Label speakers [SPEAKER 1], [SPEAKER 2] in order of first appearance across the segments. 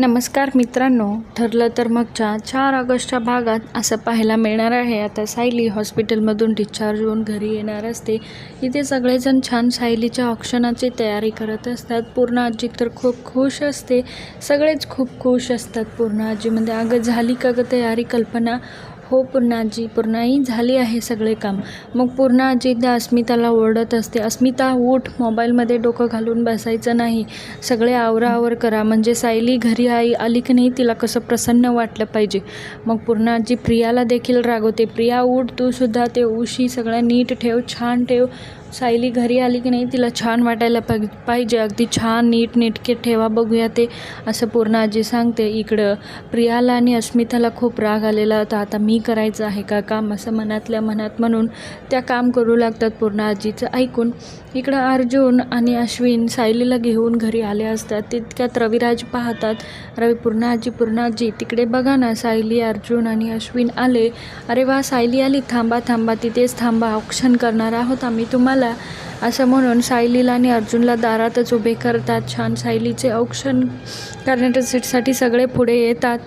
[SPEAKER 1] नमस्कार मित्रांनो ठरलं तर मगच्या चार ऑगस्टच्या भागात असं पाहायला मिळणार आहे. आता सायली हॉस्पिटलमधून डिस्चार्ज होऊन घरी येणार असते. इथे सगळेजण छान सायलीच्या ऑप्शनाची तयारी करत असतात. पूर्ण आजी तर खूप खुश असते. सगळेच खूप खुश असतात. पूर्ण आजीमध्ये अगं झाली का गं तयारी कल्पना? हो पूर्ण आजी. पूर्ण झाली आहे सगळे काम. मग पूर्ण आजी त्या अस्मिताला ओरडत असते. अस्मिता उठ. मोबाईलमध्ये डोकं घालून बसायचं नाही. सगळे आवरावर करा. म्हणजे सायली घरी आई आली की नाही तिला कसं प्रसन्न वाटलं पाहिजे. मग पूर्ण आजी प्रियाला देखील रागवते. प्रिया उठ. तू सुद्धा ते उशी सगळ्या नीट ठेव छान ठेव. सायली घरी आली की नाही तिला छान वाटायला पाहि पाहिजे. अगदी छान नीट नेटके ठेवा बघूया ते असं पूर्ण आजी सांगते. इकडं प्रियाला आणि अस्मिताला खूप राग आलेला होता. आता मी करायचं आहे का काम? असं मनातल्या मनात म्हणून त्या काम करू लागतात पूर्ण आजीचं. ऐकून इकडं अर्जुन आणि अश्विन सायलीला घेऊन घरी आले असतात. तितक्यात रविराज पाहतात रवी पूर्ण आजी पूर्ण आजी तिकडे बघा ना सायली अर्जुन आणि अश्विन आले. अरे वा सायली आली. थांबा थांबा तिथेच थांबा. ऑप्शन करणार आहोत आम्ही तुम्हाला. असं म्हणून सायलीला आणि अर्जुनला दारातच उभे करतात. छान सायलीचे औक्षण करण्यासाठी सगळे पुढे येतात.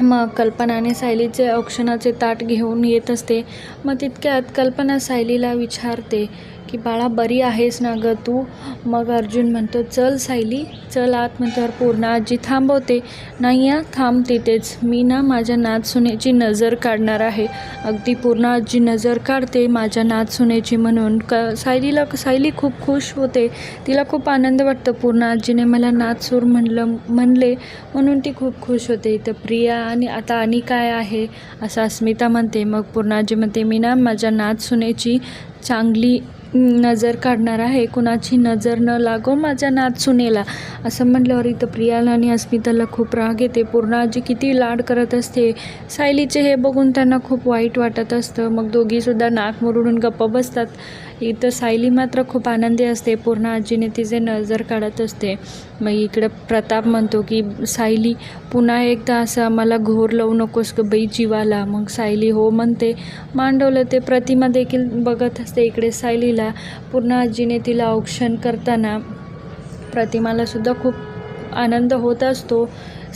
[SPEAKER 1] मग कल्पना आणि सायलीचे औक्षणाचे ताट घेऊन येत असते. मग तितक्यात कल्पना सायलीला विचारते की बाळा बरी आहेस ना गं तू? मग अर्जुन म्हणतो चल सायली चल आत. म्हणतो पूर्ण आजी थांबवते. नाही या थांब तिथेच मी ना माझ्या नाच सुनेची नजर काढणार आहे. अगदी पूर्ण आजी नजर काढते माझ्या नाच सुनेची म्हणून. क सायलीला सायली खूप खुश होते. तिला खूप आनंद वाटतं. पूर्ण आजीने मला नाच सूर म्हणलं म्हणले म्हणून ती खूप खुश होते. इथं प्रिया आणि आता आणि काय आहे? असं अस्मिता म्हणते. मग पूर्ण आजी म्हणते मी ना माझ्या नाच सुनेची चांगली नजर काढणार आहे. कुणाची नजर न लागो माझ्या नाच सुनेला. असं म्हटल्यावर इथं प्रियाला आणि अस्मिताला खूप राग येते. पूर्ण आजी किती लाड करत असते. सायलीचे हे बघून त्यांना खूप वाईट वाटत असतं. मग दोघीसुद्धा नाक मुरडून गप्प बसतात. इथं सायली मात्र खूप आनंदी असते. पूर्ण आजीने तिचे नजर काढत असते. मग इकडं प्रताप म्हणतो की सायली पुन्हा एकदा असं मला घोर लावू नकोस ग बाई जीवाला. मग सायली हो म्हणते. मांडवलं ते प्रतिमा देखील बघत असते इकडे सायलीला. पूर्ण आजीने तिला औक्षण करताना प्रतिमालासुद्धा खूप आनंद होत असतो.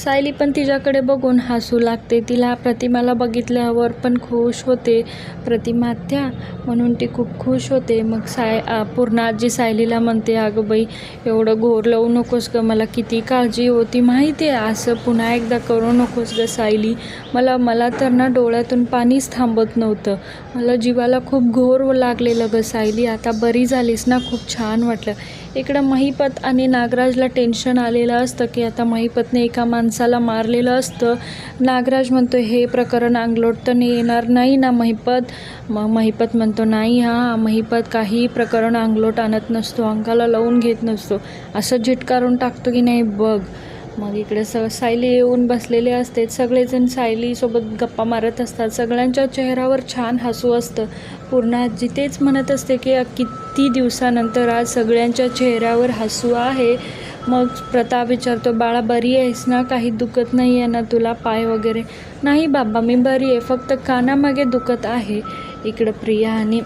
[SPEAKER 1] सायली पण तिच्याकडे बघून हसू लागते. तिला प्रतिमाला बघितल्यावर पण खुश होते. प्रतिमा त्या म्हणून ती खूप खुश होते. मग साय आ, पूर्ण आजी सायलीला म्हणते अगं बाई एवढं घोर लावू नकोस ग. मला किती काळजी होती माहिती आहे? असं पुन्हा एकदा करू नकोस ग सायली. मला मला तर ना डोळ्यातून पाणीच थांबत नव्हतं. मला जीवाला खूप घोर लागलेलं ग सायली. आता बरी झालीस ना? खूप छान वाटलं. इकडं महिपत आणि नागराजला टेन्शन आलेलं असतं की आता महिपतने एका माणसाला मारलेलं असतं. नागराज म्हणतो हे प्रकरण अंगलोटतं येणार नाही ना महिपत. मग महिपत म्हणतो नाही हां महिपत काही प्रकरण अंगलोट आणत नसतो अंगाला लावून घेत नसतो. असं झिटकारून टाकतो की नाही बघ मग इकडे स सायली येऊन बसलेले असते. सगळेजण सायलीसोबत गप्पा मारत असतात. सगळ्यांच्या चेहऱ्यावर छान हसू असतं. पूर्ण जिथेच म्हणत असते की किती दिवसानंतर आज सगळ्यांच्या चेहऱ्यावर हसू आहे. मग प्रताप विचारतो बाळा बरी आहेस ना? काही दुखत नाही आहे ना तुला पाय वगैरे? नाही बाबा मी बरी आहे. फक्त कानामागे दुखत आहे. इकडं प्रिया आणि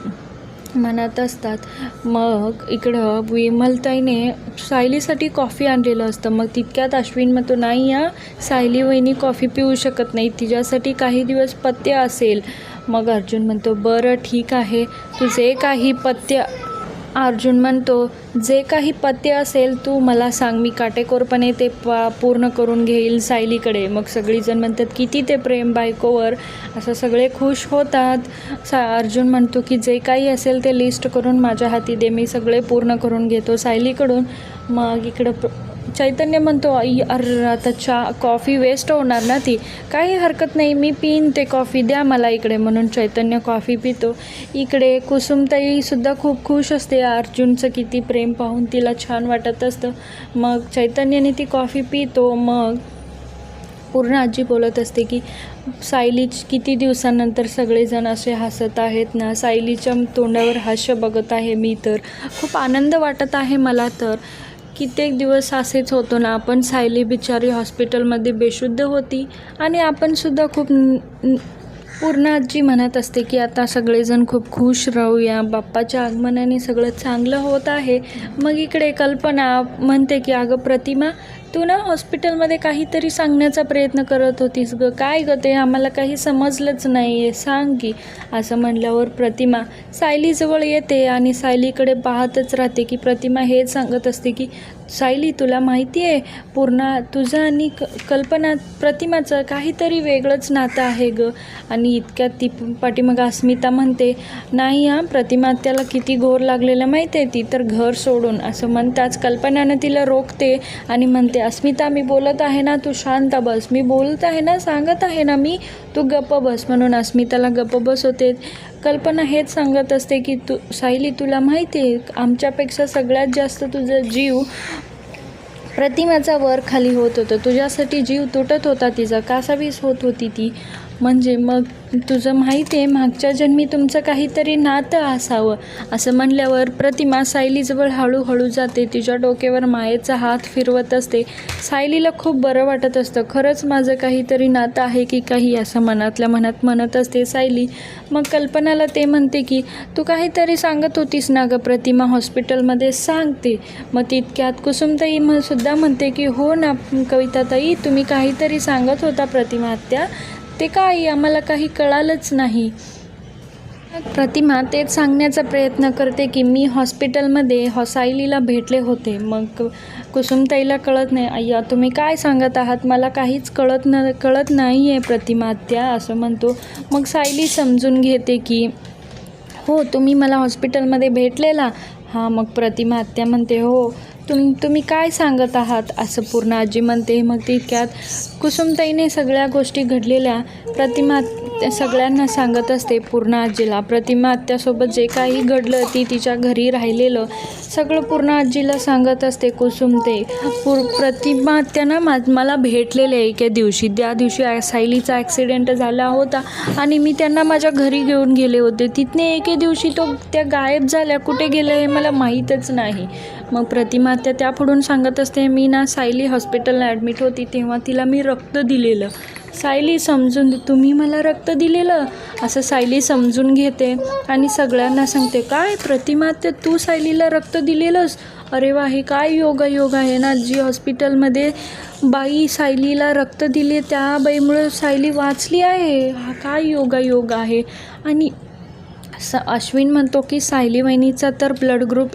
[SPEAKER 1] म्हणत असतात. मग इकडं विमलताईने सायलीसाठी कॉफी आणलेलं असतं. मग तितक्यात अश्विन म्हणतो नाही या सायली वहिनी कॉफी पिऊ शकत नाही. तिच्यासाठी काही दिवस पथ्य असेल. मग अर्जुन म्हणतो बरं ठीक आहे. तुझे काही पथ्य अर्जुन म्हणतो जे काही पथ्य असेल तू मला सांग मी काटेकोरपणे ते पा पूर्ण करून घेईल सायलीकडे. मग सगळीजण म्हणतात किती ते प्रेम बायकोवर. असं सगळे खुश होतात. सा अर्जुन म्हणतो की जे काही असेल ते लिस्ट करून माझ्या हाती दे मी सगळे पूर्ण करून घेतो सायलीकडून. मग इकडं प्र चैतन्य म्हणतो आई अर आता चा कॉफी वेस्ट होणार ना ती. काही हरकत नाही मी पिन ते कॉफी द्या मला इकडे. म्हणून चैतन्य कॉफी पितो. इकडे कुसुमताईसुद्धा खूप खुश असते. अर्जुनचं किती प्रेम पाहून तिला छान वाटत असतं. मग चैतन्याने ती कॉफी पितो. मग पूर्ण आजी बोलत असते की सायली किती दिवसानंतर सगळेजण असे हसत आहेत ना? सायलीच्या तोंडावर हास्य बघत आहे मी तर. खूप आनंद वाटत आहे मला तर. कित्येक दिवस असेच होतो ना आपण सायली बिचारी हॉस्पिटलमध्ये बेशुद्ध होती. आणि आपणसुद्धा खूप पूर्ण आजी म्हणत असते की आता सगळेजण खूप खुश राहूया. बाप्पाच्या आगमनाने सगळं चांगलं होत आहे. मग इकडे कल्पना म्हणते की अगं प्रतिमा तू ना हॉस्पिटलमध्ये काहीतरी सांगण्याचा प्रयत्न करत होतीस ग. काय ग ते? आम्हाला काही समजलंच नाही आहे सांग की. असं म्हणल्यावर प्रतिमा सायलीजवळ येते आणि सायलीकडे पाहतच राहते की प्रतिमा हेच सांगत असते की सायली तुला माहिती आहे पूर्ण तुझं आणि क कल्पना प्रतिमाचं काहीतरी वेगळंच नातं आहे ग. आणि इतक्यात ती पाठीमाग अस्मिता म्हणते नाही हां प्रतिमा त्याला किती घोर लागलेलं माहिती आहे ती तर घर सोडून. असं म्हणताच कल्पनानं तिला रोखते आणि म्हणते अस्मिता मी बोलत आहे ना तू शांत बस. मी बोलत आहे ना सांगत आहे ना मी तू गप्प बस. म्हणून अस्मिताला गप्प बस होते कल्पना हेच सांगत असते की तू सायली तुला माहिती आहे आमच्यापेक्षा सगळ्यात जास्त तुझा जीव प्रतिमाचा वर खाली होत होतं. तुझ्यासाठी जीव तुटत होता तिचा. कासावीस होत होती ती. म्हणजे मग तुझं माहिती आहे मागच्या जन्मी तुमचं काहीतरी नातं असावं. असं म्हणल्यावर प्रतिमा सायलीजवळ हळूहळू जाते. तिच्या डोक्यावर मायेचा हात फिरवत असते. सायलीला खूप बरं वाटत असतं. खरंच माझं काहीतरी नातं आहे की काही असं मनातल्या मनात म्हणत असते सायली. मग कल्पनाला ते म्हणते की तू काहीतरी सांगत होतीस ना गं प्रतिमा हॉस्पिटलमध्ये? सांगते मग तितक्यात कुसुमताई म सुद्धा म्हणते की हो ना कविताताई तुम्ही काहीतरी सांगत होता प्रतिमा आत्या. ते काय आम्हाला काही कळालंच नाही. प्रतिमा तेच सांगण्याचा प्रयत्न करते की मी हॉस्पिटलमध्ये हॉसायलीला भेटले होते. मग कुसुमताईला कळत नाही अय्या तुम्ही काय सांगत आहात? मला काहीच कळत न कळत नाही आहे प्रतिमात्या असं म्हणतो. मग सायली समजून घेते की हो तुम्ही मला हॉस्पिटलमध्ये भेटलेला. हां मग प्रतिमा आत्या म्हणते हो तुम तुम्ही काय सांगत आहात? असं पूर्ण आजी म्हणते. मग तितक्यात कुसुमताईने सगळ्या गोष्टी घडलेल्या प्रतिमा सगळ्यांना सांगत असते. पूर्ण आजीला प्रतिमा आत्यासोबत जे काही घडलं ती तिच्या घरी राहिलेलं सगळं पूर्ण आजीला सांगत असते कुसुमते पूर प्रतिमा आत्यानं मा मला भेटलेले एके दिवशी. त्या दिवशी सायलीचा ॲक्सिडेंट झाला होता आणि मी त्यांना माझ्या घरी घेऊन गेले होते. तिथने एके दिवशी तो त्या गायब झाल्या. कुठे गेलं हे मला माहीतच नाही. मग प्रतिमा त्या त्यापुढून सांगत असते मी ना सायली हॉस्पिटलला ॲडमिट होती तेव्हा तिला मी रक्त दिलेलं. सायली समजून तुम्ही मला रक्त दिलेलं? असं सायली समजून घेते आणि सगळ्यांना सांगते काय प्रतिमा ते तू सायलीला रक्त दिलेलंस? अरे वा हे काय योगा योग आहे ना? जी हॉस्पिटलमध्ये बाई सायलीला रक्त दिले त्या बाईमुळे सायली वाचली आहे. हा काय योगा योग आहे? आणि स अश्विन म्हणतो की सायली वहिनीचा तर ब्लड ग्रुप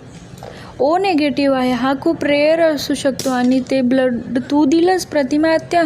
[SPEAKER 1] ओ नेगेटिव्ह आहे. हा खूप रेअर असू शकतो आणि ते ब्लड तू दिलंस प्रतिमा आत्या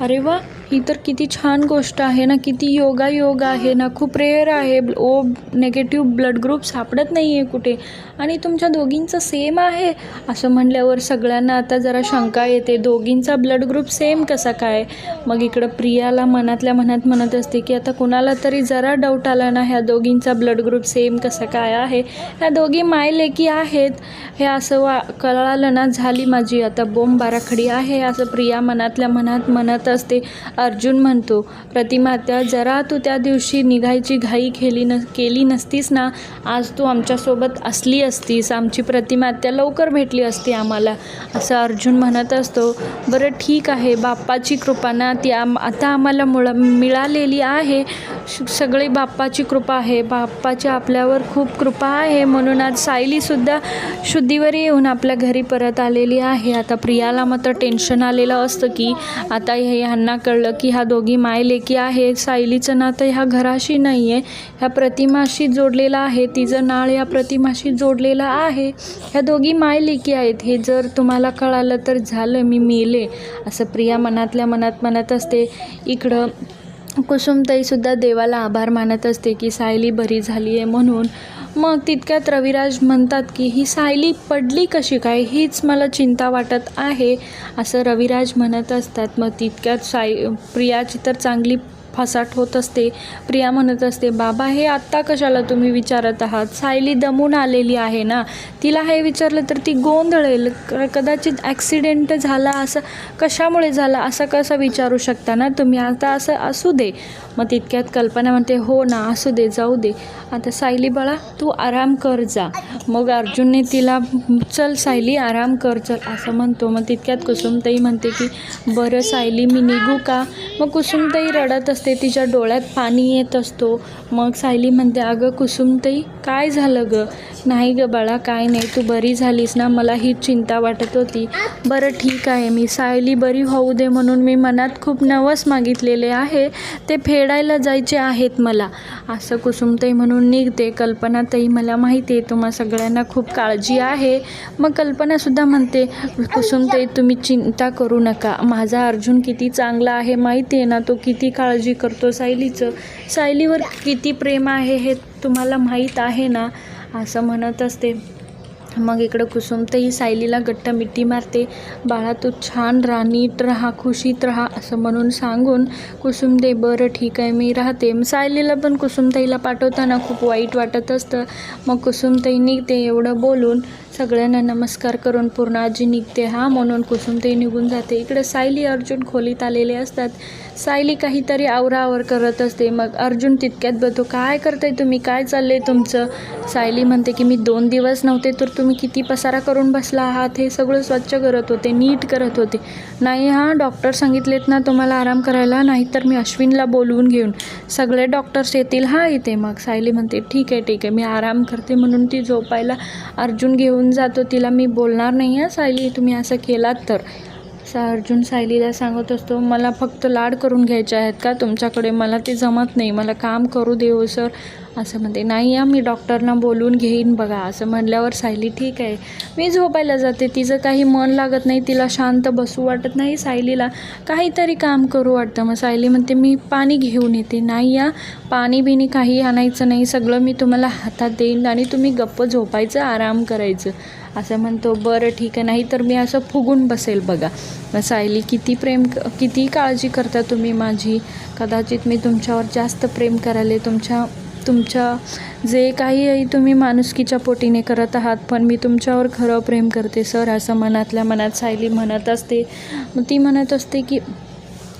[SPEAKER 1] अरे वा. ही तर किती छान गोष्ट आहे ना किती योगा योग आहे ना खूप रेअर आहे. ओ नेगेटिव्ह ब्लड ग्रुप सापडत नाही आहे कुठे. आणि तुमच्या दोघींचं सेम आहे? असं म्हणल्यावर सगळ्यांना आता जरा शंका येते. दोघींचा ब्लड ग्रुप सेम कसा काय? मग इकडं प्रियाला मनातल्या मनात म्हणत असते की आता कुणाला तरी जरा डाऊट आला ना ह्या दोघींचा ब्लड ग्रुप सेम कसा काय आहे? ह्या दोघी मायलेकी आहेत. हे असं वा कळालं ना झाली माझी आता बोंब बाराखडी आहे असं प्रिया मनातल्या मनात म्हणत असते. अर्जुन म्हणतो प्रतिमा त्या जरा तू त्या दिवशी निघायची घाई केली न केली नसतीस ना आज तू आमच्यासोबत असली असतीस आमची प्रतिमा त्या लवकर भेटली असती आम्हाला. असं अर्जुन म्हणत असतो. बरं ठीक आहे बाप्पाची कृपा ना ती आम आता आम्हाला मुळ मिळालेली आहे. श- सगळी बाप्पाची कृपा आहे. बाप्पाची आपल्यावर खूप कृपा आहे. म्हणून आज सायलीसुद्धा शुद्धीवर येऊन आपल्या घरी परत आलेली आहे. आता प्रियाला मात्र टेन्शन आलेलं असतं की आता हे ह्यांना कळलं की ह्या दोघी मायलेकी आहेत सायलीचं नातं ह्या घराशी नाही आहे ह्या प्रतिमाशी जोडलेलं आहे तिचं नाळ या प्रतिमाशी जोडलेलं आहे. ह्या दोघी मायलेकी आहेत. हे जर तुम्हाला कळालं तर झालं मी मेले. असं प्रिया मनातल्या मनात म्हणत असते. इकडं कुसुमताईसुद्धा देवाला आभार मानत असते की सायली बरी झाली आहे म्हणून. मग तितक्यात रविराज म्हणतात की ही सायली पडली कशी काय? हीच मला चिंता वाटत आहे असं रविराज म्हणत असतात. मग तितक्यात साय प्रियाची तर चांगली फसाट होत असते. प्रिया म्हणत असते बाबा हे आत्ता कशाला तुम्ही विचारत आहात? सायली दमून आलेली आहे ना? तिला हे विचारलं तर ती गोंधळेल. क- कदाचित ॲक्सिडेंट झाला असं कशामुळे झाला असं कसं विचारू शकता ना तुम्ही? आता असं असू दे. मग तितक्यात कल्पना म्हणते हो ना असू दे जाऊ दे. आता सायली बाळा तू आराम कर जा. मग अर्जुनने तिला चल सायली आराम कर चल असं म्हणतो. मग तितक्यात कुसुमताई म्हणते की बरं सायली मी निघू का? मग कुसुमताई रडत असते. असते तिच्या डोळ्यात पाणी येत असतो. मग सायली म्हणते अगं कुसुमताई काय झालं गं? नाही गं बाळा काय नाही तू बरी झालीस ना? मला ही चिंता वाटत होती. बरं ठीक आहे मी सायली बरी होऊ दे म्हणून मी मनात खूप नवस मागितलेले आहे. ते फेडायला जायचे आहेत मला. असं कुसुमताई म्हणून निघते. कल्पनाताई मला माहिती आहे तुम्हा सगळ्यांना खूप काळजी आहे. मग कल्पनासुद्धा म्हणते कुसुमताई तुम्ही चिंता करू नका. माझा अर्जुन किती चांगला आहे माहिती आहे ना? तो किती काळजी करतो सायलीचं. सायलीवर किती प्रेम आहे हे तुम्हाला माहीत आहे ना? असं म्हणत असते. मग इकडं कुसुमतही सायलीला गट्टा मिठी मारते. बाळा तू छान राहा नीट राहा खुशीत राहा असं म्हणून सांगून कुसुम दे बरं ठीक आहे मी राहते. मग सायलीला पण कुसुमताईला पाठवताना खूप वाईट वाटत असतं. मग कुसुमताई निघते एवढं बोलून सगळ्यांना नमस्कार करून पूर्ण आजी निघते हा म्हणून कुसुमताई निघून जाते. इकडे सायली अर्जुन खोलीत आलेले असतात. सायली काहीतरी आवरावर करत असते. मग अर्जुन तितक्यात बघतो काय करताय तुम्ही? काय चाललंय तुमचं? सायली म्हणते की मी दोन दिवस नव्हते तर तुम्ही किती पसारा करून बसला आहात? हे सगळं स्वच्छ करत होते नीट करत होते. नाही हां डॉक्टर सांगितलेत ना तुम्हाला आराम करायला नाहीतर मी अश्विनला बोलवून घेऊन सगळे डॉक्टर्स येतील हा इथे. मग सायली म्हणते ठीक आहे ठीक आहे मी आराम करते म्हणून ती झोपायला अर्जुन घेऊन जातो तिला मी बोलणार नाही आहे सायली तुम्ही असं केलात तर. असा अर्जुन सायलीला सांगत असतो मला फक्त लाड करून घ्यायचे आहेत का तुमच्याकडे? मला ते जमत नाही. मला काम करू देऊ सर. असं म्हणते. नाही या मी डॉक्टरना बोलून घेईन बघा. असं म्हणल्यावर सायली ठीक आहे. मी झोपायला जाते. तिचं काही मन लागत नाही. तिला शांत बसू वाटत नाही सायलीला. काहीतरी काम करू वाटतं. मग सायली म्हणते मी पाणी घेऊन येते. नाही या पाणी बिणी काही आणायचं नाही. सगळं मी तुम्हाला हातात देईन आणि तुम्ही गप्प झोपायचं आराम करायचं. असं म्हणतो बरं ठीक आहे. नाही तर मी असं फुगून बसेल बघा. मग सायली किती प्रेम किती काळजी करता तुम्ही माझी? कदाचित मी तुमच्यावर जास्त प्रेम करायले. तुमच्या तुमच्या जे काही आहे तुम्ही माणुसकीच्या पोटीने करत आहात पण मी तुमच्यावर खरं प्रेम करते सर. असं मनातल्या मनात सायली म्हणत असते. मग ती म्हणत असते की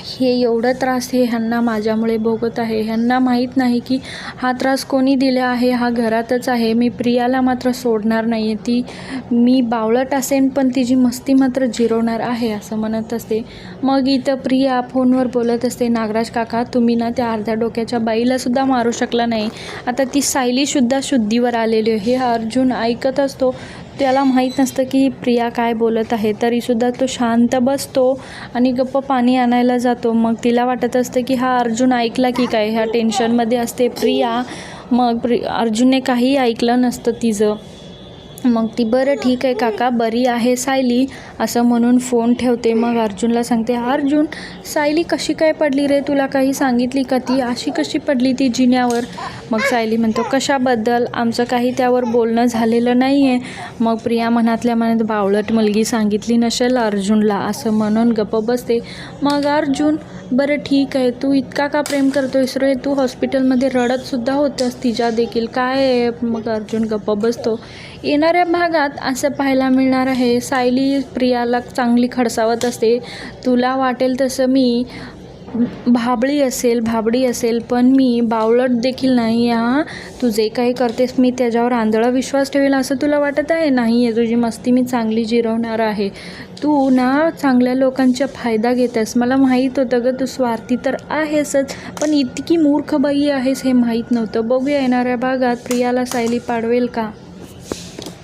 [SPEAKER 1] हे एवढं त्रास हे ह्यांना माझ्यामुळे भोगत आहे. ह्यांना माहीत नाही की हा त्रास कोणी दिला आहे हा घरातच आहे. मी प्रियाला मात्र सोडणार नाही आहे ती मी बावळट असेन पण तिची मस्ती मात्र जिरवणार आहे असं म्हणत असते. मग इथं प्रिया फोनवर बोलत असते नागराज काका तुम्ही ना त्या अर्ध्या डोक्याच्या बाईलासुद्धा मारू शकला नाही. आता ती सायलीसुद्धा शुद्धीवर आलेली आहे. हे अर्जुन ऐकत असतो त्याला माहीत नसतं की प्रिया काय बोलत आहे. तरीसुद्धा तो शांत बसतो आणि गप्प पाणी आणायला जातो. मग तिला वाटत असतं की हा अर्जुन ऐकला की काय? ह्या टेन्शनमध्ये असते प्रिया. मग प्रि अर्जुनने काही ऐकलं नसतं तिचं. मग ती बरं ठीक आहे काका बरी आहे सायली असं म्हणून फोन ठेवते. मग अर्जुनला सांगते अर्जुन सायली कशी काय पडली रे? तुला काही सांगितली का ती? अशी कशी पडली ती जिन्यावर? मग सायली म्हणतो कशाबद्दल? आमचं काही त्यावर बोलणं झालेलं नाही आहे मग प्रिया मनातल्या मनात बावळट मुलगी सांगितली नसेल अर्जुनला असं म्हणून गप्प बसते. मग अर्जुन बरं ठीक आहे तू इतका का प्रेम करतो आहेस रे? तू हॉस्पिटलमध्ये रडतसुद्धा होतंस तिच्या देखील. काय आहे? मग अर्जुन गप्प बसतो. येणाऱ्या भागात असं पाहायला मिळणार आहे सायली प्रियाला चांगली खडसावत असते. तुला वाटेल तसं मी भाबळी असेल भाबडी असेल पण मी बावळट देखील नाही हां तू जे काही करतेस मी त्याच्यावर आंधळा विश्वास ठेवेल असं तुला वाटत आहे? नाही आहे तुझी मस्ती मी चांगली जिरवणार आहे. तू ना चांगल्या लोकांचा फायदा घेतेस. मला माहीत होतं ग तू स्वार्थी तर आहेसच पण इतकी मूर्ख बाई आहेस हे माहीत नव्हतं. बघूया येणाऱ्या भागात प्रियाला सायली पाडवेल का?